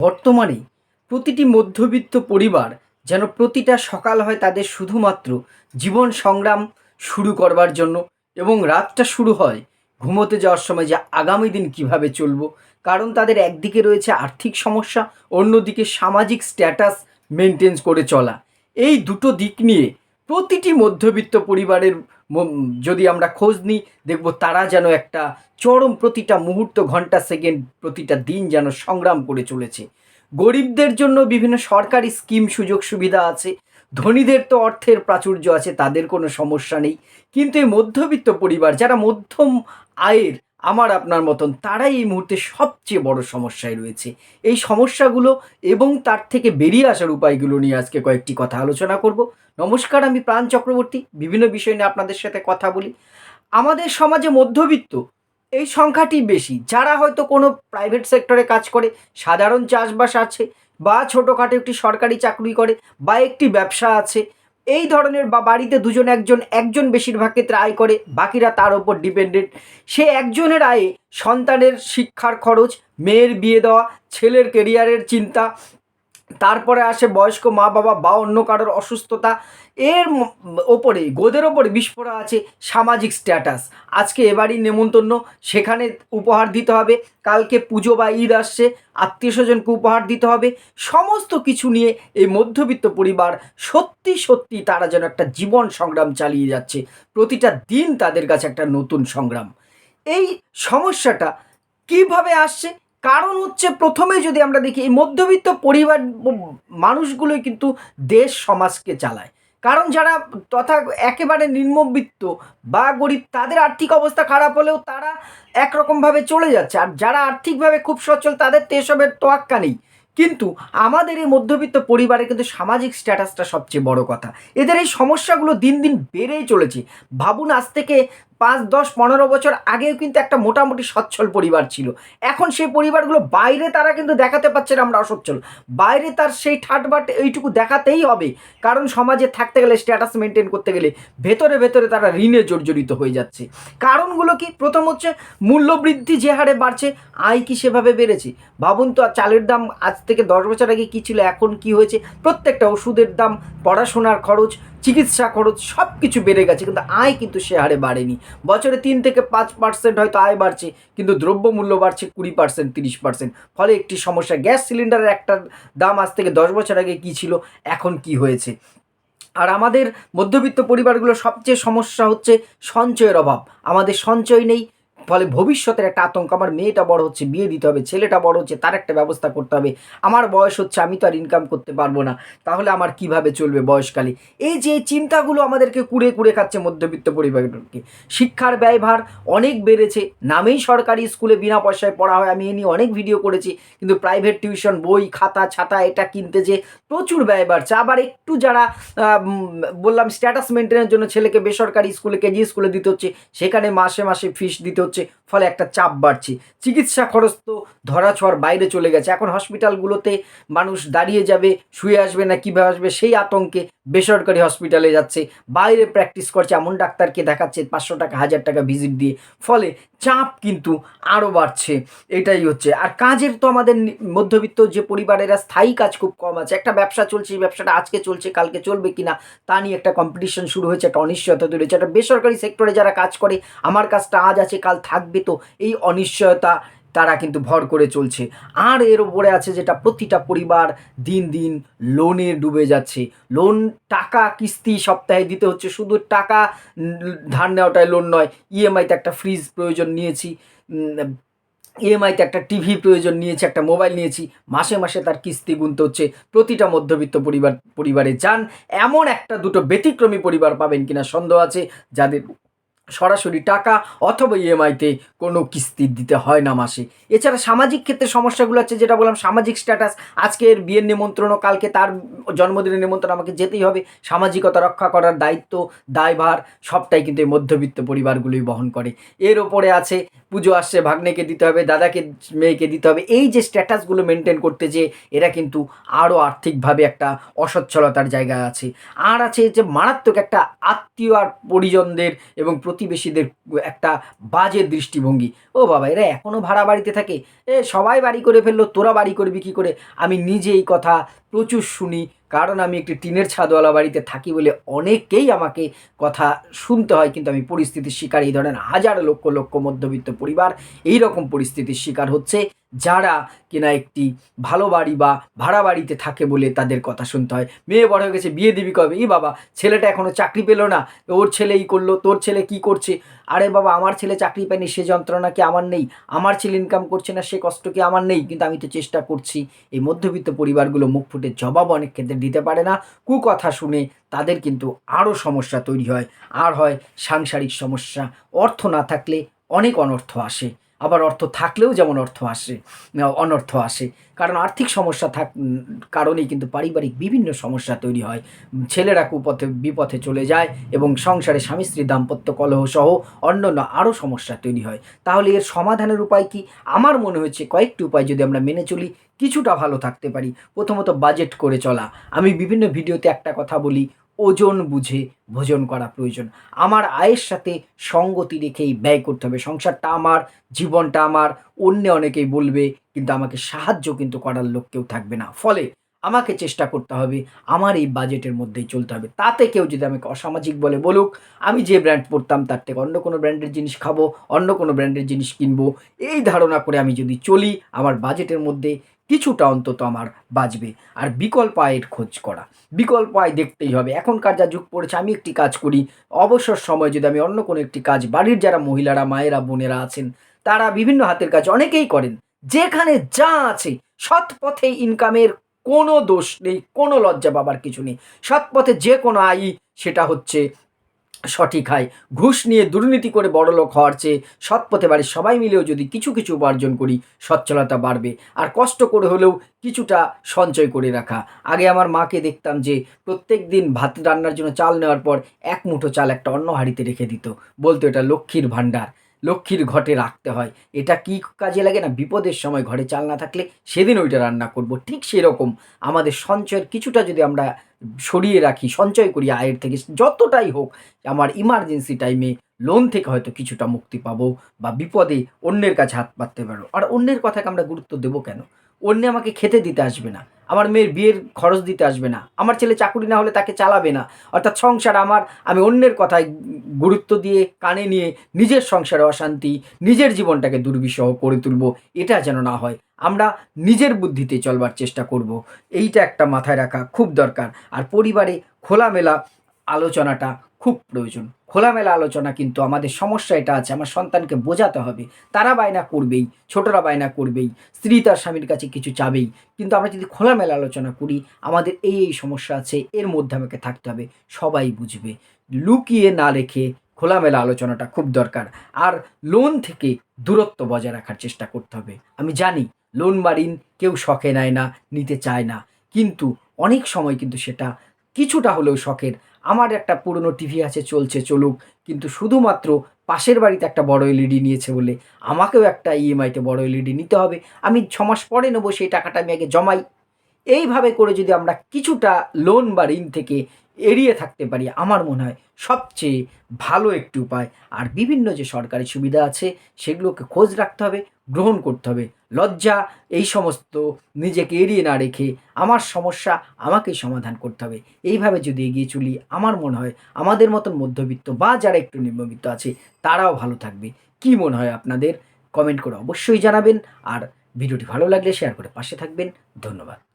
বর্তমানে প্রতিটি মধ্যবিত্ত পরিবার যেন প্রতিটা সকাল হয় তাদের শুধুমাত্র জীবন সংগ্রাম শুরু করবার জন্য এবং রাতটা শুরু হয় ঘুমোতে যাওয়ার সময় যে আগামী দিন কীভাবে চলবো। কারণ তাদের একদিকে রয়েছে আর্থিক সমস্যা, অন্যদিকে সামাজিক স্ট্যাটাস মেনটেন করে চলা। এই দুটো দিক নিয়ে প্রতিটি মধ্যবিত্ত পরিবারের যদি আমরা খোঁজ নিই, দেখব তারা যেন একটা চরম প্রতিটা মুহূর্ত, ঘণ্টা, সেকেন্ড, প্রতিটা দিন যেন সংগ্রাম করে চলেছে। গরিবদের জন্য বিভিন্ন সরকারি স্কিম সুযোগ সুবিধা আছে। ধনীদের তো অর্থের প্রাচুর্য আছে, তাদের কোনো সমস্যা নেই। কিন্তু এই মধ্যবিত্ত পরিবার, যারা মধ্যম আয়ের আমার আপনার মতন তারাই এই মুহূর্তে সবচেয়ে বড় সমস্যায় রয়েছে। এই সমস্যাগুলো এবং তার থেকে বেরিয়ে আসার উপায়গুলো নিয়ে আজকে কয়েকটি কথা আলোচনা করব। নমস্কার, আমি প্রাণ চক্রবর্তী। বিভিন্ন বিষয় নিয়ে আপনাদের সাথে কথা বলি। আমাদের সমাজে মধ্যবিত্ত, এই সংখ্যাটি বেশি। যারা হয়তো কোনো প্রাইভেট সেক্টরে কাজ করে, সাধারণ চাষবাস আছে বা ছোটোখাটো একটি সরকারি চাকরি করে বা একটি ব্যবসা আছে এই ধরনের বা বাড়িতে দুজন একজন একজন বেশিরভাগ ক্ষেত্রে আয় করে, বাকিরা তার ওপর ডিপেন্ডেন্ট সে একজনের আয়ে সন্তানের শিক্ষার খরচ, মেয়ের বিয়ে দেওয়া, ছেলের কেরিয়ারের চিন্তা তারপরে আসে বয়স্ক মা বাবা বা অন্য কারোর অসুস্থতা। এর ওপরে গোদের ওপরে বিস্ফোরা আছে সামাজিক স্ট্যাটাস আজকে এবারই নেমন্তন্ন, সেখানে উপহার দিতে হবে। কালকে পুজো বা ঈদ আসছে, আত্মীয় স্বজনকে উপহার দিতে হবে। সমস্ত কিছু নিয়ে এই মধ্যবিত্ত পরিবার সত্যি সত্যি তারা যেন একটা জীবন সংগ্রাম চালিয়ে যাচ্ছে। প্রতিটা দিন তাদের কাছে একটা নতুন সংগ্রাম। এই সমস্যাটা কীভাবে আসছে? কারণ হচ্ছে প্রথমে যদি আমরা দেখি, এই মধ্যবিত্ত পরিবার মানুষগুলোই কিন্তু দেশ, সমাজকে চালায়। কারণ যারা তথা একেবারে নিম্নবিত্ত বা গরিব, তাদের আর্থিক অবস্থা খারাপ হলেও তারা একরকমভাবে চলে যাচ্ছে। আর যারা আর্থিকভাবে খুব সচ্ছল, তাদের তো এসবের তোয়াক্কা নেই। কিন্তু আমাদের এই মধ্যবিত্ত পরিবারে কিন্তু সামাজিক স্ট্যাটাসটা সবচেয়ে বড় কথা। এদের এই সমস্যাগুলো দিন দিন বেড়েই চলেছে। ভাবুন, আজ থেকে পাঁচ, দশ, পনেরো বছর আগেও কিন্তু একটা মোটামুটি সচ্ছল পরিবার ছিল। এখন সেই পরিবারগুলো বাইরে তারা কিন্তু দেখাতে পারছে না আমরা অসচ্ছল। বাইরে তার সেই ঠাটবাট এইটুকু দেখাতেই হবে। কারণ সমাজে থাকতে গেলে স্ট্যাটাস মেনটেন করতে গেলে ভেতরে ভেতরে তারা ঋণে জর্জরিত হয়ে যাচ্ছে। কারণগুলো কি? প্রথম হচ্ছে মূল্যবৃদ্ধি যে হারে বাড়ছে, আয় কি সেভাবে বেড়েছে? ভাবুন তো চালের দাম আজ থেকে দশ বছর আগে কী ছিল, এখন কি হয়েছে? প্রত্যেকটা ওষুধের দাম, পড়াশোনার খরচ চিকিৎসা খরচ সব কিছু বেড়ে গেছে, কিন্তু আয় কিন্তু সে হারে বাড়েনি। বছরে তিন থেকে পাঁচ পার্সেন্ট হয়তো আয় বাড়ছে, কিন্তু দ্রব্যমূল্য বাড়ছে কুড়ি পার্সেন্ট তিরিশ পার্সেন্ট ফলে একটি সমস্যা, গ্যাস সিলিন্ডারের একটা দাম আজ থেকে দশ বছর আগে কী ছিল, এখন কি হয়েছে? আর আমাদের মধ্যবিত্ত পরিবারগুলোর সবচেয়ে সমস্যা হচ্ছে সঞ্চয়ের অভাব। আমাদের সঞ্চয় নেই ফলে ভবিষ্যতের একটা আতঙ্ক। আমার মেয়েটা বড় হচ্ছে, বিয়ে দিতে হবে, ছেলেটা বড় হচ্ছে, তার একটা ব্যবস্থা করতে হবে। আমার বয়স হচ্ছে, আমি তো আর ইনকাম করতে পারব না। তাহলে আমার কীভাবে চলবে বয়সকালে? এই যে চিন্তাগুলো আমাদেরকে কুড়ে কুড়ে খাচ্ছে মধ্যবিত্ত পরিবারকে। শিক্ষার ব্যয়ভার অনেক বেড়েছে। নামেই সরকারি স্কুলে বিনা পয়সায় পড়া হয়। আমি এ নিয়ে অনেক ভিডিও করেছি, কিন্তু প্রাইভেট টিউশন বই, খাতা, ছাতা, এটা কিনতে যে প্রচুর ব্যয় বাড়ছে আবার একটু যারা বললাম স্ট্যাটাস মেনটেনের জন্য ছেলেকে বেসরকারি স্কুলে, কেজি স্কুলে দিতে হচ্ছে, সেখানে মাসে মাসে ফিস দিতে ফলে একটা চাপ বাড়ছে। চিকিৎসা খরচ তো ধরা ছোঁয়ার বাইরে চলে গেছে। এখন হসপিটালগুলোতে মানুষ দাঁড়িয়ে যাবে, শুয়ে আসবে না, কীভাবে আসবে, সেই আতঙ্কে বেসরকারি হসপিটালে যাচ্ছে। বাইরে প্র্যাকটিস করছে, এমন ডাক্তারকে দেখাচ্ছে, পাঁচশো টাকা, হাজার টাকা ভিজিট দিয়ে। ফলে চাপ কিন্তু আরও বাড়ছে, এটাই হচ্ছে। আর কাজের তো আমাদের মধ্যবিত্ত যে পরিবারেরা স্থায়ী কাজ খুব কম আছে। একটা ব্যবসা চলছে, এই ব্যবসাটা আজকে চলছে, কালকে চলবে কিনা তা নিয়ে একটা কম্পিটিশন শুরু হয়েছে, একটা অনিশ্চয়তা তৈরি হয়েছে। একটা বেসরকারি সেক্টরে যারা কাজ করে, আমার কাজটা আজ আছে, কাল থাকবে, তো এই অনিশ্চয়তা তারা কিন্তু ভর করে চলছে। আর এর উপরে আছে যেটা প্রতিটা পরিবার দিন দিন লোনে ডুবে যাচ্ছে। লোন টাকা কিস্তি সপ্তাহে দিতে হচ্ছে। শুধু টাকা ধার নেওয়াটাই লোন নয় ইএমআইতে একটা ফ্রিজ প্রয়োজন নিয়েছি ইএমআইতে একটা টিভি প্রয়োজন নিয়েছি, একটা মোবাইল নিয়েছি। মাসে মাসে তার কিস্তি গুনতে হচ্ছে। প্রতিটা মধ্যবিত্ত পরিবার, পরিবারে যান। এমন একটা দুটো ব্যতিক্রমী পরিবার পাবেন কিনা সন্দেহ আছে। যাদের সরাসরি টাকা অথবা ইএমআইতে কোনো কিস্তি দিতে হয় না মাসে। এছাড়া সামাজিক ক্ষেত্রে সমস্যাগুলো আছে, যেটা বললাম, সামাজিক স্ট্যাটাস আজকের বিয়ের নিমন্ত্রণ ও কালকে তার জন্মদিনের নিমন্ত্রণ আমাকে যেতেই হবে। সামাজিকতা রক্ষা করার দায়িত্ব, দায়ভার, সবটাই কিন্তু এই মধ্যবিত্ত পরিবারগুলোই বহন করে। এর ওপরে আছে, পুজো আসছে, ভাগ্নেকে দিতে হবে, দাদাকে, মেয়েকে দিতে হবে। এই যে স্ট্যাটাসগুলো মেনটেন করতে যে এরা কিন্তু আরও আর্থিকভাবে একটা অসচ্ছলতার জায়গায় আছে। আর আছে যে মারাত্মক একটা আত্মীয় আর পরিজনদের এবং প্রতি প্রতিবেশীদের একটা বাজে দৃষ্টিভঙ্গি। ও বাবা, এরা এখনও ভাড়া বাড়িতে থাকে? এ, সবাই বাড়ি করে ফেলল, তোরা বাড়ি করবি কী করে? আমি নিজে এই কথা প্রচুর শুনি, কারণ আমি একটি টিনের ছাদওয়ালা বাড়িতে থাকি বলে অনেকেই আমাকে কথা শুনতে হয়, কিন্তু আমি পরিস্থিতির শিকার। এই ধরনের হাজার লক্ষ লক্ষ মধ্যবিত্ত পরিবার এই রকম পরিস্থিতির শিকার হচ্ছে। যারা কিনা একটি ভালো বাড়ি বা ভাড়া বাড়িতে থাকে বলে তাদের কথা শুনতে হয়। মেয়ে বড় হয়ে গেছে, বিয়ে দিবি কবে? এই বাবা, ছেলেটা এখনও চাকরি পেল না। ওর ছেলে এই করল, তোর ছেলে কি করছে? আরে বাবা, আমার ছেলে চাকরি পায়নি, সে যন্ত্রণা কি আমার নেই? আমার ছেলে ইনকাম করছে না, সে কষ্ট কি আমার নেই? কিন্তু আমি তো চেষ্টা করছি। এই মধ্যবিত্ত পরিবারগুলো মুখ ফুটে জবাব অনেক ক্ষেত্রে দিতে পারে না। কুকথা শুনে তাদের কিন্তু আরও সমস্যা তৈরি হয়। আর হয় সাংসারিক সমস্যা। অর্থ না থাকলে অনেক অনর্থ আসে। আবার অর্থ থাকলেও যেমন অর্থ আসে অনর্থ আসে। কারণ আর্থিক সমস্যা থাক কারণেই কিন্তু পারিবারিক বিভিন্ন সমস্যা তৈরি হয়। ছেলেরা কুপথে, বিপথে চলে যায় এবং সংসারে স্বামী স্ত্রী দাম্পত্য কলহ সহ অন্যান্য আরও সমস্যা তৈরি হয়। তাহলে এর সমাধানের উপায় কি? আমার মনে হচ্ছে কয়েকটি উপায় যদি আমরা মেনে চলি, কিছুটা ভালো থাকতে পারি। প্রথমত বাজেট করে চলা। আমি বিভিন্ন ভিডিওতে একটা কথা বলি ওজন বুঝে ভোজন করা প্রয়োজন। আমার আয়ের সাথে সঙ্গতি রেখেই ব্যয় করতে হবে। সংসারটা আমার, জীবনটা আমার। অন্য অনেকেই বলবে, কিন্তু আমাকে সাহায্য কিন্তু করার লোক কেউ থাকবে না। ফলে আমাকে চেষ্টা করতে হবে, আমার এই বাজেটের মধ্যেই চলতে হবে। তাতে কেউ যদি আমাকে অসামাজিক বলে বলুক, আমি যে ব্র্যান্ড পরতাম তার থেকে অন্য কোনো ব্র্যান্ডের জিনিস খাব, অন্য কোনো ব্র্যান্ডের জিনিস কিনবো, এই ধারণা করে আমি যদি চলি, আমার বাজেটের মধ্যে কিছুটা অন্তত আমার বাঁচবে। আর বিকল্প আয়ের খোঁজ করা। বিকল্প আয় দেখতেই হবে, এখনকার যা যুগ পড়েছে, আমি একটি কাজ করি, অবসর সময় যদি আমি অন্য কোনো একটি কাজ, বাড়ির যারা মহিলারা, মায়েরা, বোনেরা আছেন, তারা বিভিন্ন হাতের কাজ অনেকেই করেন, যেখানে যা আছে সৎ পথে ইনকামের কোনো দোষ নেই, কোনো লজ্জা পাবার কিছু নেই। সৎ পথে যে কোনো আয় সেটা হচ্ছে সঠিক হয় ঘুষ নিয়ে দুর্নীতি করে বড়লোক হওয়ার চেয়ে সৎ পথে বাড়ির সবাই মিলেও যদি কিছু কিছু উপার্জন করি, সচ্ছলতা বাড়বে। আর কষ্ট করে হলেও কিছুটা সঞ্চয় করে রাখা। আগে আমার মাকে দেখতাম যে প্রত্যেক দিন ভাত রান্নার জন্য চাল নেওয়ার পর এক মুঠো চাল একটা অন্য হাঁড়িতে রেখে দিত। বলতো এটা লক্ষ্মীর ভাণ্ডার। লক্ষ্মীর ঘটে রাখতে হয়। এটা কি কাজে লাগে না? বিপদের সময় ঘরে চাল না থাকলে সেদিন ওইটা রান্না করব। ঠিক সেরকম আমাদের সঞ্চয়ের কিছুটা যদি আমরা সরিয়ে রাখি, সঞ্চয় করি আয়ের থেকে, যতটাই হোক, আমার ইমার্জেন্সি টাইমে লোন থেকে হয়তো কিছুটা মুক্তি পাবো বা বিপদে অন্যের কাছে হাত পাততে পারো। আর অন্যের কথাকে আমরা গুরুত্ব দেবো কেন? অন্য আমাকে খেতে দিতে আসবে না। আমার মেয়ের বিয়ের খরচ দিতে আসবে না। আমার ছেলে চাকুরি না হলে তাকে চালাবে না। অর্থাৎ সংসার আমার, আমি অন্যের কথায় গুরুত্ব দিয়ে, কানে নিয়ে নিজের সংসারে অশান্তি, নিজের জীবনটাকে দুর্বিষহ করে তুলব, এটা যেন না হয়। আমরা নিজের বুদ্ধিতে চলবার চেষ্টা করব। এইটা একটা মাথায় রাখা খুব দরকার। আর পরিবারে খোলামেলা আলোচনাটা খুব প্রয়োজন। খোলামেলা আলোচনা কিন্তু আমাদের সমস্যা এটা আছে, আমার সন্তানকে বোঝাতে হবে। তারা বায়না করবেই, ছোটরা বায়না করবেই, স্ত্রী তার স্বামীর কাছে কিছু চাবেই। কিন্তু আমরা যদি খোলামেলা আলোচনা করি, আমাদের এই এই সমস্যা আছে, এর মধ্যে আমাকে থাকতে হবে, সবাই বুঝবে। লুকিয়ে না রেখে খোলামেলা আলোচনাটা খুব দরকার। আর লোন থেকে দূরত্ব বজায় রাখার চেষ্টা করতে হবে। আমি জানি লোন বা ঋণ কেউ শখে নেয় না, নিতে চায় না। কিন্তু অনেক সময় কিন্তু সেটা কিছুটা হলেও শখের আমার একটা পুরনো টিভি আছে, চলছে চলুক। কিন্তু শুধুমাত্র পাশের বাড়িতে একটা বড় এলইডি নিয়েছে বলে আমাকেও একটা ইএমআইতে বড় এলইডি নিতে হবে। আমি ছ মাস পরে নেব, সেই টাকাটা আমি আগে জমাই। এইভাবে করে যদি আমরা কিছুটা লোন বা ঋণ থেকে এড়িয়ে থাকতে পারি, আমার মনে হয় সবচেয়ে ভালো একটি উপায়। আর বিভিন্ন যে সরকারি সুবিধা আছে, সেগুলোকে খোঁজ রাখতে হবে, গ্রহণ করতে হবে। লজ্জা, এই সমস্ত নিজেকে এড়িয়ে না রেখে আমার সমস্যা আমাকেই সমাধান করতে হবে। এইভাবে যদি এগিয়ে চলি, আমার মনে হয় আমাদের মতন মধ্যবিত্ত বা যারা একটু নিম্নবিত্ত আছে, তারাও ভালো থাকবে। কি মনে হয় আপনাদের? কমেন্ট করে অবশ্যই জানাবেন। আর ভিডিওটি ভালো লাগলে শেয়ার করে পাশে থাকবেন। ধন্যবাদ।